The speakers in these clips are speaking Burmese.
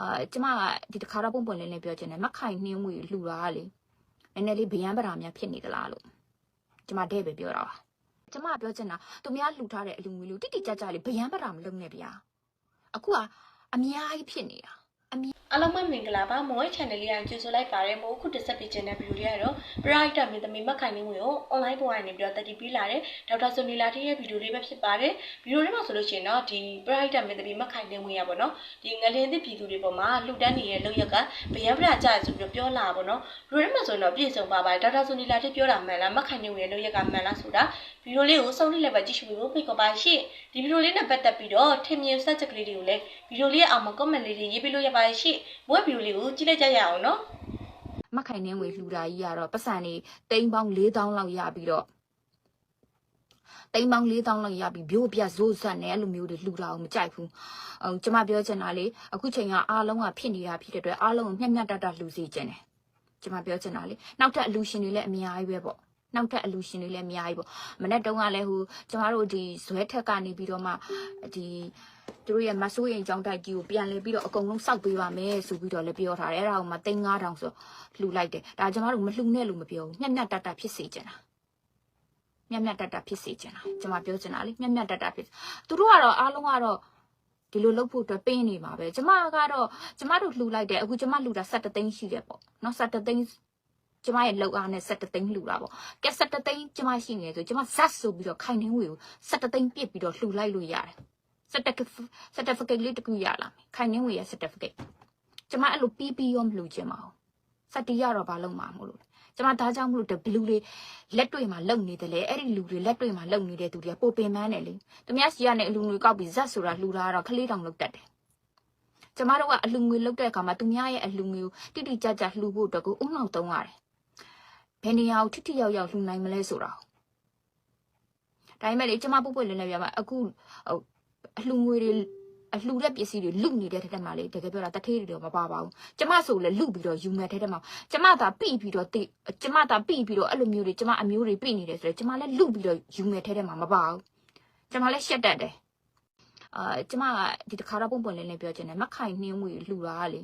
အာကျမကဒီတစ်ခါတော့ပုံပွင့်လင်းလင်းပြောချင်တယ်မခိုင်နှင်းဝေလှူတာကလေနည်းနည်းလေးဗျံပရာများဖြစ်နေသလားလို့ကျမတဲ့ပဲပြောတာပါကျမကပြောချင်တာသူများလှူထားတဲ့အလူငွေလို့တိတိကျကျလေးဗျံပရာမလုပ်နဲ့ဗျာအခုကအများကြီးဖြစ်နေတာအား လုံးပဲမင်္ဂလာပါမော်ရဲ့ channel လေးကိုကြိုဆိုလိုက်ပါတယ်မို့ခုတစ်ဆက်ပြချင်တဲ့ဗီဒီယိုလေးကတော့ Bright မင်းသမီးမခိုင်နေဝင်ကို online ပေါ်ကနေပြီးတော့တက်တီးပြီးလာတဲ့ဒေါက်တာဆိုနီလာတီရဲ့ဗီဒီယိုလေးပဲဖြစ်ပါတယ်ဗီဒီယိုလေးမှာဆိုလို့ရှိရင်တော့ဒီ Bright မင်းသမီးမခိုင်နေဝင်ရပါတော့ဒီငလင်းသစ်ပြည်သူတွေပေါ်မှာလှူဒန်းနေတဲ့လောက်ရက်ကဗယံပရာကြဆိုပြီးတော့ပြောလာပါတော့ဗီဒီယိုလေးမှာဆိုရင်တော့ပြည့်စုံပါပါတယ်ဒေါက်တာဆိုနီလာတီပြောတာမှန်လားမခိုင်နေဝင်ရဲ့လောက်ရက်ကမှန်လားဆိုတာဗီဒီယိုလေးကိုစုံလေးလည်းပဲကြည့်ရှုဖို့ဖိတ်ခေါ်ပါရှင့်ဒီဗီဒီယိုလေးနဲ့ပတ်သက်ပြီးတော့ထင်မြင်စက်ချက်ကလေးတွေကိုလည်းဗီဒီယိုလေးရဲ့အောက်မှာ comment လေးတွေရေးပေးလို့ရပါတယ်ရှင့်ဘွဲဗီဒီယိုလေးကိုကြည့်လိုက်ကြရအောင်နော်မခိုင်နှင်းဝေလှူတာကြီးကတော့ပတ်စံနေတိမ်ပေါင်း4000လောက်ရပြီးတော့တိမ်ပေါင်း4000လောက်ရပြီးဘိုးပြဇိုးဆက်နဲ့အဲ့လိုမျိုးတွေလှူတာကိုမကြိုက်ဘူး။အောင်ကျမပြောချင်တာလေအခုချိန်ကအားလုံးကဖြစ်နေတာဖြစ်တဲ့အတွက်အားလုံးကိုမျက်မျက်တတလှူစီခြင်းတယ်။ကျမပြောချင်တာလေနောက်ထပ်အလူရှင်တွေလည်းအများကြီးပဲပေါ့။ နောက်ထပ်အလူရှင်တွေလည်းအများကြီးပေါ့။မနေ့တုန်းကလည်းဟိုကျမတို့ဒီဇွဲထက်ကနေပြီးတော့မှဒီသူတို့ရဲ့မဆိုးရင်ကြောင်းတိုက်ကြီးကိုပြန်လဲပြီးတော့အကုန်လုံးစောက်ပေးပါမယ်ဆိုပြီးတော့လည်းပြောထားတယ်။အဲ့ဒါကိုမှ3000ဆိုလှူလိုက်တယ်။ဒါကျမတို့မလှူနဲ့လို့မပြောဘူး။မျက်မျက်တတဖြစ်စေချင်တာ။မျက်မျက်တတဖြစ်စေချင်တာ။ကျမပြောချင်တာလေမျက်မျက်တတဖြစ်သူတို့ကတော့အားလုံးကတော့ဒီလိုလုပ်ဖို့အတွက်ပေးနေမှာပဲကျမကတော့ကျမတို့လှူလိုက်တယ်အခုကျမလှူတာ17သိန်းရှိတယ်ပေါ့နော်17သိန်း ကျမရဲ့လောက်အားနဲ့17သိန်းလှူတာပေါ့ကဲ17သိန်းကျမရှိနေဆိုကျမဇတ်ဆိုပြီးတော့ခိုင်နှင်းဝေကို17သိန်းပြစ်ပြီးတော့လှူလိုက်လို့ရတယ် certificate လေးတစ်ခုရလာမယ်ခိုင်နှင်းဝေရဲ့ certificate ကျမအဲ့လိုပြီးပြီးရောမလှူချင်ပါဘူးစက်တီရတော့ဘာလုပ်မှာမလို့ကျမဒါကြောင့်မလို့တဘလူတွေလက်တွေ့မှာလုံနေတယ်လေအဲ့ဒီလူတွေလက်တွေ့မှာလုံနေတဲ့သူတွေကပိုပင်ပန်းတယ်လေသူများစီကနေအလူငွေကောက်ပြီးဇက်ဆိုတာလှူတာကတော့ခလေးတောင်လုတ်တတ်တယ်ကျမတို့ကအလူငွေလုတ်တဲ့အခါမှာသူများရဲ့အလူငွေကိုတိတိကျကျလှူဖို့အတွက်ကိုအုံနောက်တုံးရတယ် ဘယ်နေရာကိုထိထိရောက်ရောက်လှူနိုင်မလဲဆိုတာဒါပေမဲ့လေကျမပုတ်ပွက်လင်းလည်းပြပါအခုဟိုအလှငွေတွေအလှတဲ့ပစ္စည်းတွေလုနေတဲ့ထက်မှာလေတကယ်ပြောတာတထေးတွေတော့မပါပါဘူးကျမဆိုလည်းလုပြီးတော့ယူမဲ့ထက်မှာကျမသာပြိပြီးတော့တိကျမသာပြိပြီးတော့အဲ့လိုမျိုးတွေကျမအမျိုးတွေပြိနေတယ်ဆိုတော့ကျမလည်းလုပြီးတော့ယူမဲ့ထက်မှာမပါဘူးကျမလည်းရှက်တတ်တယ်အာကျမကဒီတစ်ခါတော့ပုံပွင့်လင်းလင်းပြောချင်တယ်မခိုင်နှင်းဝေလှူတာကလေ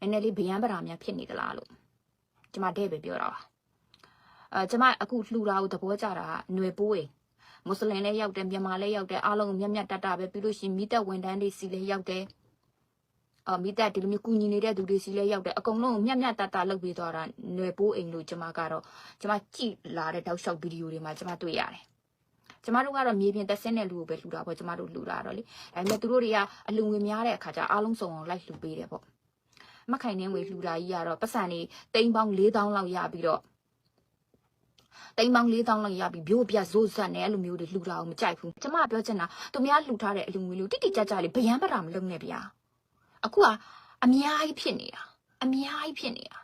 နည်းနည်းလေးဗျံပရာများဖြစ်နေသလားလို့ကျမတဲ့ပဲပြောတာပါ အာကျမအခုလှူတာကိုသဘောကျတာကຫນွေပိုးအိမ်မွတ်စလင်လည်းရောက်တယ်မြန်မာလည်းရောက်တယ်အားလုံးမြတ်မြတ်တတပဲပြီးလို့ရှိရင်မိသက်ဝန်တန်းတွေစီလည်းရောက်တယ်အော်မိသက်ဒီလိုမျိုးကူညီနေတဲ့သူတွေစီလည်းရောက်တယ်အကုန်လုံးကိုမြတ်မြတ်တတလုပ်ပေးသွားတာຫນွေပိုးအိမ်လို့ကျမကတော့ကျမကြည့်လာတဲ့တောက်လျှောက်ဗီဒီယိုတွေမှာကျမတွေ့ရတယ်ကျမတို့ကတော့မြေပြင်သက်ဆင်းတဲ့လူကိုပဲလှူတာပေါ့ကျမတို့လှူတာတော့လေဒါပေမဲ့သူတို့တွေကအလူငွေများတဲ့အခါကျအားလုံးစုံအောင်လိုက်လှူပေးတယ်ပေါ့မခိုင်နှင်းငွေလှူတာကြီးကတော့ပတ်စံနေတိမ်ပေါင်း4000လောက်ရပြီးတော့ တိမ်ပေါင်း4000လောက်ရပြီးဘိုးပြဇိုးဆက်နဲ့အဲ့လိုမျိုးတွေလှူတာကိုမကြိုက်ဘူးကျမကပြောချင်တာသူများလှူထားတဲ့အလူငွေလို့တိတိကျကျလေးဗျံပတာမလုပ်နဲ့ဗျာအခုကအများကြီးဖြစ်နေတာအများကြီးဖြစ်နေတာ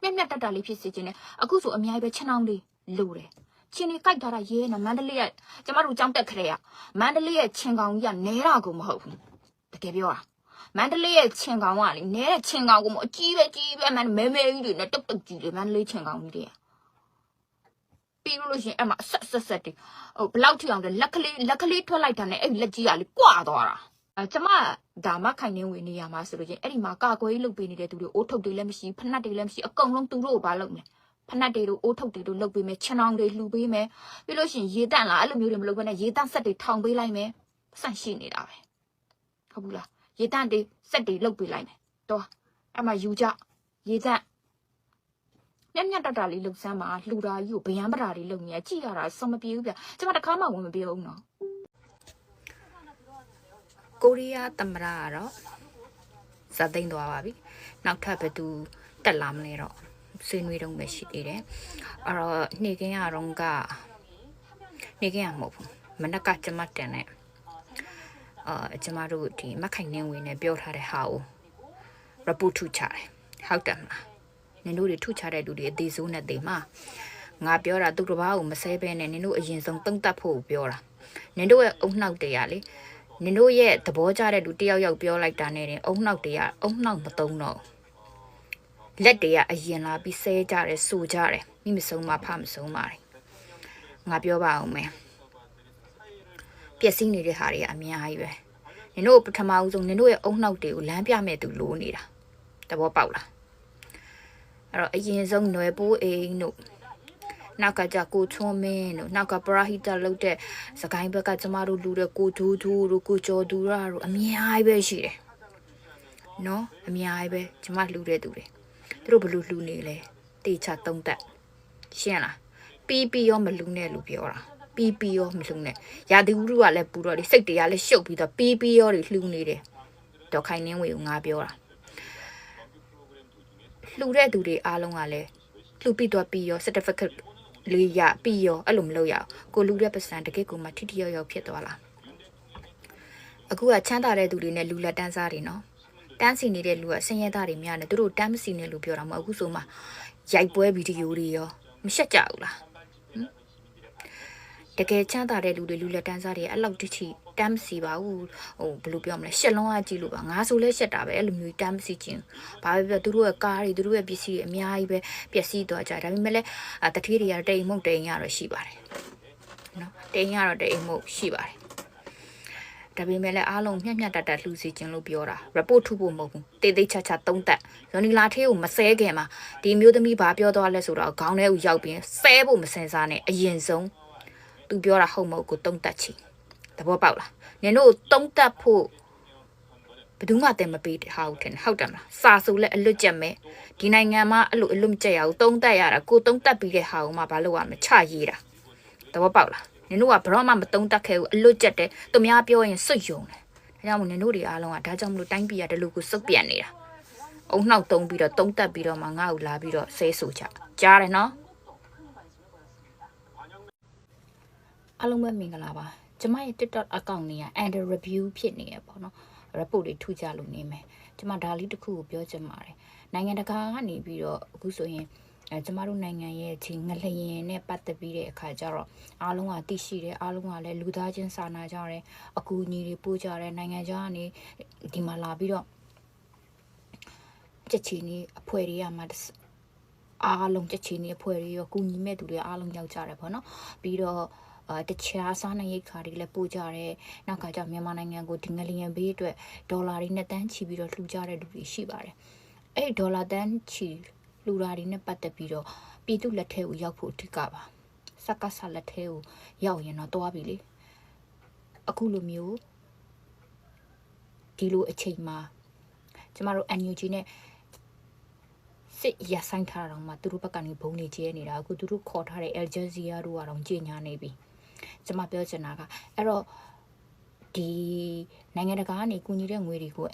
မျက်မျက်တက်တာလေးဖြစ်စေချင်တယ်အခုဆိုအများကြီးပဲချက်နှောင်းလေးလိုတယ်ချင်းနေကြိုက်ထားတာရဲနော်မန္တလေးကကျမတို့ကြောင်းတက်ခရဲကမန္တလေးရဲ့ချင်းကောင်ကြီးကနဲတာကိုမဟုတ်ဘူးတကယ်ပြောတာမန္တလေးရဲ့ချင်းကောင်ကလေနဲတဲ့ချင်းကောင်ကိုမအကြီးပဲကြီးပဲမန္တမဲမဲကြီးတွေနဲ့တုတ်တုတ်ကြီးတွေမန္တလေးချင်းကောင်ကြီးတွေ ပြီးလို့ရှိရင်အဲ့မှာဆက်ဆက်ဆက်တွေဟိုဘလောက်ထိအောင်လဲလက်ကလေးလက်ကလေးထွက်လိုက်တာနဲ့အဲ့လက်ကြီးကလေကွာသွားတာအဲကျမဒါမခိုင်နေဝင်နေရမှာဆိုလို့ချင်းအဲ့ဒီမှာကာကွယ်ရေးလုပ်ပေးနေတဲ့သူတွေအိုးထုတ်တွေလည်းမရှိဖနှက်တွေလည်းမရှိအကုန်လုံးသူတို့ကိုဘာလုပ်မလဲဖနက်တွေတို့အိုးထုတ်တွေတို့လုပ်ပေးမယ်ခြံအောင်တွေလှူပေးမယ်ပြီးလို့ရှိရင်ရေတန့်လာအဲ့လိုမျိုးတွေမလုပ်ဘဲနဲ့ရေတန့်ဆက်တွေထောင်ပေးလိုက်မယ်ဆန့်ရှိနေတာပဲဟုတ်ဘူးလားရေတန့်တွေဆက်တွေလုပ်ပေးလိုက်မယ်တော့အဲ့မှာယူကြရေတန့် ညံ့ညံ့တတလေးလှူစမ်းပါလှူတာကြီးကိုဗျံပတာလေးလှုပ်နေရကြည့်ရတာစမပြေဘူးဗျကျွန်မတခါမှဝင်မပြေဘူးနော်ကိုရီးယားသမ္မတကတော့ဇာသိမ်းသွားပါပြီနောက်ထပ်ဘယ်သူတက်လာမလဲတော့ဆွေးနွေးတော့ပဲရှိသေးတယ်အဲ့တော့နေကင်းရတော့ကနေကင်းရမဟုတ်ဘူးမနက်ကကျမတင်နဲ့အာကျမတို့ဒီမခိုင်နှင်းဝင်နဲ့ပြောထားတဲ့ဟာကို report ထုချတယ်ဟုတ်တယ်မလား နင်တို့တွေထုချတဲ့လူတွေအသေးစိုးနဲ့တေမှာငါပြောတာသူတစ်ပါးကိုမဆဲဘဲနဲ့နင်တို့အရင်ဆုံးတုံးတက်ဖို့ပြောတာနင်တို့ရဲ့အုံနှောက်တရားလေနင်တို့ရဲ့သဘောကျတဲ့လူတယောက်ယောက်ပြောလိုက်တာနဲ့တင်အုံနှောက်တရားအုံနှောက်မတုံးတော့လက်တွေကအရင်လာပြီးဆဲကြတယ်ဆူကြတယ်မိမဆုံးမဖမဆုံးပါတယ်ငါပြောပါအောင်မယ်ပျက်စီးနေတဲ့ဟာတွေကအများကြီးပဲနင်တို့ပထမဦးဆုံးနင်တို့ရဲ့အုံနှောက်တွေကိုလမ်းပြမဲ့သူလိုနေတာတဘောပေါက်လား အဲ့တော့အရင်ဆုံးຫນွယ်ပိုးအိမ်တို့နောက်ကကြကိုချွန်းမင်းတို့နောက်ကပရာဟိတလုပ်တဲ့စကိုင်းဘက်ကကျမတို့လူတဲ့ကိုဒူးဒူးတို့ကိုကျော်သူရတို့အများကြီးပဲရှိတယ်နော်အများကြီးပဲကျမလှူတဲ့သူတွေသူတို့ဘလို့လှူနေလဲတေချာတုံးတက်ရှင်းလားပီးပီးရောမလှူနဲ့လို့ပြောတာပီးပီးရောမလှူနဲ့ရာသီဥတုကလည်းပူတော့လေစိတ်တွေကလည်းရှုပ်ပြီးတော့ပီးပီးရောတွေလှူနေတယ်တော့ခိုင်နှင်းဝေကိုငါပြောတာ လှူတဲ့သူတွေအားလုံးကလည်းလှူပြီးတော့ပြီးရော certificate လေးရပြီးရောအဲ့လိုမလုပ်ရအောင်ကိုလူတဲ့ပစံတကယ့်ကိုမှထိထိရောက်ရောက်ဖြစ်သွားလားအခုကချမ်းသာတဲ့သူတွေနဲ့လူလက်တန်းစားတွေနော်တန်းစီနေတဲ့လူကဆင်းရဲသားတွေများနေသူတို့တန်းမစီနေလို့ပြောတာမဟုတ်အခုဆိုမှရိုက်ပွဲဗီဒီယိုတွေရောမရှက်ကြဘူးလားဟမ် တကယ်ချမ်းသာတဲ့လူတွေလူလက်တန်းစားတွေအဲ့လောက်တိထိတမ်းမစီပါဘူးဟိုဘယ်လိုပြောမလဲရှက်လုံးအကြည့်လို့ပါငါဆိုလဲရှက်တာပဲအဲ့လိုမျိုးတမ်းမစီခြင်းဘာပဲပြောသူတို့ရဲ့ကားတွေသူတို့ရဲ့ပစ္စည်းတွေအများကြီးပဲပျက်စီးသွားကြဒါပေမဲ့လည်းတတိတွေရတိမ်မုတ်တိမ်ရတော့ရှိပါတယ်နော်တိမ်ရတော့တိမ်မုတ်ရှိပါတယ်ဒါပေမဲ့လည်းအားလုံးမျက်မျက်တတလှူစီခြင်းလို့ပြောတာ report ထုတ်ဖို့မဟုတ်ဘူးတေးသေးချာချာသုံးသက်ဇွန်နီလာထေးကိုမဆဲခင်မှာဒီမျိုးသမီးဘာပြောသွားလဲဆိုတော့ခေါင်းထဲကိုရောက်ပြီးဆဲဖို့မစင်စားနဲ့အရင်ဆုံး သူပြောတာဟုတ်မဟုတ်ကိုသုံးသက်ချီသဘောပေါက်လားနင်တို့သုံးသက်ဖို့ဘယ်သူမှတင်မပေးတဲ့ဟာဟုတ်တယ်ဟုတ်တယ်မလားစာဆိုလဲအလွတ်ကျက်မဲ့ဒီနိုင်ငံမှာအဲ့လိုအလွတ်မကျက်ရဘူးသုံးသက်ရတာကိုသုံးသက်ပြီးတဲ့ဟာကိုမှဘာလို့ရမလဲချရေးတာသဘောပေါက်လားနင်တို့ကဘရော့မှမသုံးသက်ခဲ့ဘူးအလွတ်ကျက်တယ်သူများပြောရင်စွတ်ယုံတယ်ဒါကြောင့်မို့နင်တို့တွေအားလုံးကဒါကြောင့်မလို့တိုင်းပြည်ရတယ်လို့ကိုစုပ်ပြန်နေတာအုံနှောက်သုံးပြီးတော့သုံးသက်ပြီးတော့မှငါ့ကိုလာပြီးတော့ဆဲဆိုကြကြားတယ်နော် အားလုံးပဲမင်္ဂလာပါကျမရဲ့ TikTok account နေက under review ဖြစ်နေရပေါ့နော် report တွေထူကြလို့နေမယ်ကျမဒါလေးတစ်ခုကိုပြောချင်ပါတယ်နိုင်ငံတကာကနေပြီးတော့အခုဆိုရင်အဲကျမတို့နိုင်ငံရဲ့ဒီငလျင်နဲ့ပတ်သက်ပြီးတဲ့အခါကျတော့အားလုံးကသိရှိတယ်အားလုံးကလည်းလူသားချင်းစာနာကြတယ်အကူအညီတွေပို့ကြတယ်နိုင်ငံခြားကနေဒီမှာလာပြီးတော့ချက်ချီနေအဖွဲ့တွေကမှအားလုံးချက်ချီနေအဖွဲ့တွေရောကူညီမဲ့သူတွေအားလုံးရောက်ကြတယ်ပေါ့နော်ပြီးတော့အာ တခြားစားနပ်ရိက္ခာတွေလည်းပို့ကြတယ်။နောက်ကကြောင့်မြန်မာနိုင်ငံကိုဒီငလျင်ဘေးအတွက်ဒေါ်လာတွေနဲ့တန်းချီပြီးတော့လှူကြတဲ့လူတွေရှိပါတယ်။အဲ့ဒေါ်လာတန်းချီလှူတာတွေနဲ့ပတ်သက်ပြီးတော့ပြည်သူလက်ထဲကိုရောက်ဖို့အထူးကပါ။စက္ကဆလက်ထဲကိုရောက်ရင်တော့တွားပြီလေ။အခုလိုမျိုးဒီလိုအချိန်မှာကျမတို့ NUG နဲ့စစ်ရဆိုင်ထားတာတော့မှသူတို့ဘက်ကနေဘုံနေကျဲနေတာအခုသူတို့ခေါ်ထားတဲ့ Al Jazeera တို့ကတော့ကြီးညာနေပြီ။ ကျမပြောချင်တာကအဲ့တော့ဒီနိုင်ငံတကာကနေကူညီတဲ့ငွေတွေကို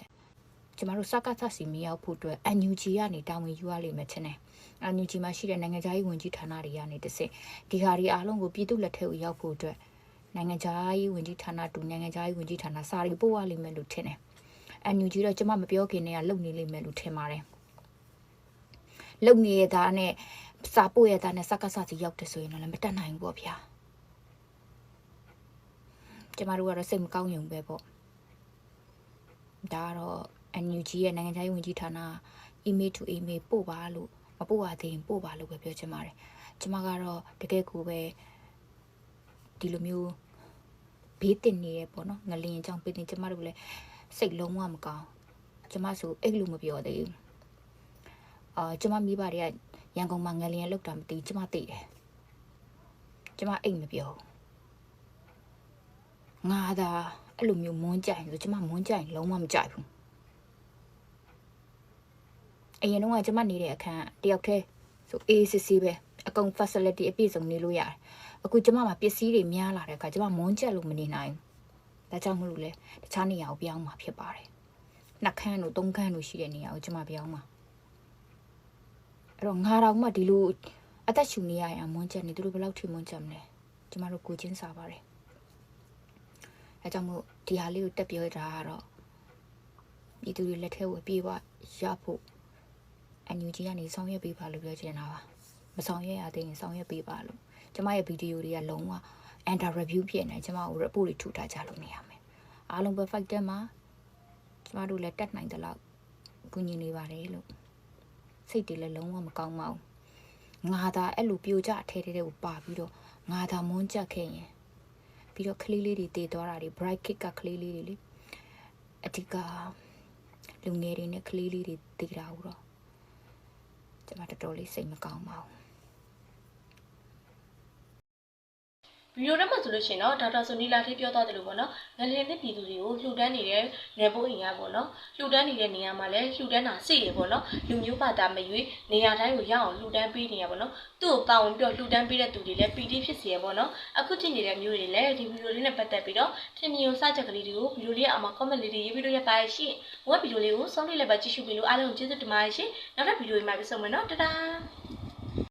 ကျမတို့စကားသစီမရောက်ဖို့အတွက် NUG ကနေတာဝန်ယူရလိမ့်မယ်ချင်တယ်။ NUG မှာရှိတဲ့နိုင်ငံခြားရေးဝန်ကြီးဌာနတွေကနေတဆင့်ဒီဟာတွေအားလုံးကိုပြည်သူလက်ထဲကိုရောက်ဖို့အတွက်နိုင်ငံခြားရေးဝန်ကြီးဌာနတူနိုင်ငံခြားရေးဝန်ကြီးဌာနစာရီပို့ရလိမ့်မယ်လို့ထင်တယ်။ NUG တော့ကျမမပြောခင်တည်းကလုပ်နေလိမ့်မယ်လို့ထင်ပါတယ်။လုပ်နေရတာနဲ့စာပို့ရတာနဲ့စကားစစီရောက်တယ်ဆိုရင်လည်းမတတ်နိုင်ဘူးပေါ့ဗျာ။ ကျမတို့ကတော့စိတ်မကောင်းရုံပဲပေါ့ဒါကတော့ NUG ရဲ့နိုင်ငံခြားရေးဝန်ကြီးဌာန email to email ပို့ပါလို့မပို့ပါသေးရင်ပို့ပါလို့ပဲပြောချင်ပါတယ်ကျမကတော့တကယ်ကိုပဲဒီလိုမျိုးဘေးတင်နေရပေါ့နော်ငလင်အကြောင်းပေးတင်ကျမတို့လည်းစိတ်လုံးဝမကောင်းကျမဆိုအဲ့လိုမပြောသေးဘူးအာကျမမိဘတွေကရန်ကုန်မှာငလင်လောက်တာမသိကျမသိတယ်ကျမအိတ်မပြောဘူး ငါသာအဲ့လိုမျိုးမွန်းကြိုင်ဆိုကျမမွန်းကြိုင်လုံးဝမကြိုက်ဘူးအရင်တော့ကကျမနေတဲ့အခန်းတယောက်တည်းဆိုအေးစစ်စစ်ပဲအကုန် facility အပြည့်စုံနေလို့ရတယ်အခုကျမမှာပစ္စည်းတွေများလာတဲ့အခါကျမမွန်းကြက်လို့မနေနိုင်ဘူးဒါကြောင့်မလို့လဲတခြားနေရာကိုပြောင်းမှာဖြစ်ပါတယ်နှစ်ခန်းတို့သုံးခန်းတို့ရှိတဲ့နေရာကိုကျမပြောင်းမှာအဲ့တော့ငါတော်မှဒီလိုအသက်ရှူနေရရင်မွန်းကြက်နေသူတို့ဘယ်လောက်ထိမွန်းကြက်မလဲကျမတို့ကိုချင်းစားပါတယ် အဲကြောင့်မို့ဒီဟာလေးကိုတက်ပြောတာကတော့ပြည်သူတွေလက်ထဲကိုပြေးပါရဖို့အန်ယူဂျီကနေဆောင်ရွက်ပေးပါလို့ပြောချင်တာပါမဆောင်ရွက်ရသေးရင်ဆောင်ရွက်ပေးပါလို့ကျမရဲ့ဗီဒီယိုတွေကလုံးဝ under review ဖြစ်နေကျမကို report တွေထုတ်ထားကြလို့နေရမယ်အားလုံး perfect တက်မှာကျမတို့လည်းတက်နိုင်တယ်လို့ကူညီနေပါတယ်လို့စိတ်တွေလည်းလုံးဝမကောင်းပါဘူးငါသာအဲ့လိုပြိုကျထဲထဲကိုပါပြီးတော့ငါသာမွန်းကြက်ခဲ့ရင် ပြီးတော့ကလေးလေးတွေတည်သွားတာတွေ bright kid ကကလေးလေးတွေလေအဓိကလူငယ်တွေနဲ့ကလေးလေးတွေတည်တာဘူးတော့ကျွန်မတော်တော်လေးစိတ်မကောင်းပါဘူး ဗီဒီယိုထဲမှာဆိုလို့ရှိရင်တော့ဒေါက်တာဆိုနီလာထေးပြောသွားတယ်လို့ပေါ့နော်ငလျင်သစ်ပြည်သူတွေကိုလှူဒန်းနေတဲ့နယ်ပိုးအိမ်ကပေါ့နော်လှူဒန်းနေတဲ့နေရာမှာလည်းလှူဒန်းတာစိရပေါ့နော်လူမျိုးဘာသာမရွေးနေရာတိုင်းကိုရအောင်လှူဒန်းပေးနေရပေါ့နော်သူ့ကိုပါဝင်ပြီးတော့လှူဒန်းပေးတဲ့သူတွေလည်းပီတိဖြစ်စေရပေါ့နော်အခုကြည့်နေတဲ့မျိုးတွေလည်းဒီဗီဒီယိုလေးနဲ့ပတ်သက်ပြီးတော့ထင်မြင်စချက်ကလေးတွေကိုဗီဒီယိုလေးအောက်မှာ comment လေးတွေရေးပြီးတော့ရပါရှိဘဝဗီဒီယိုလေးကိုဆုံးဖြတ်လိုက်ပါကြည့်ရှုပြီးလို့အားလုံးကိုကျေးဇူးတင်ပါတယ်ရှင်နောက်ထပ်ဗီဒီယိုမှာပြန်ဆုံမယ်နော်တဒါ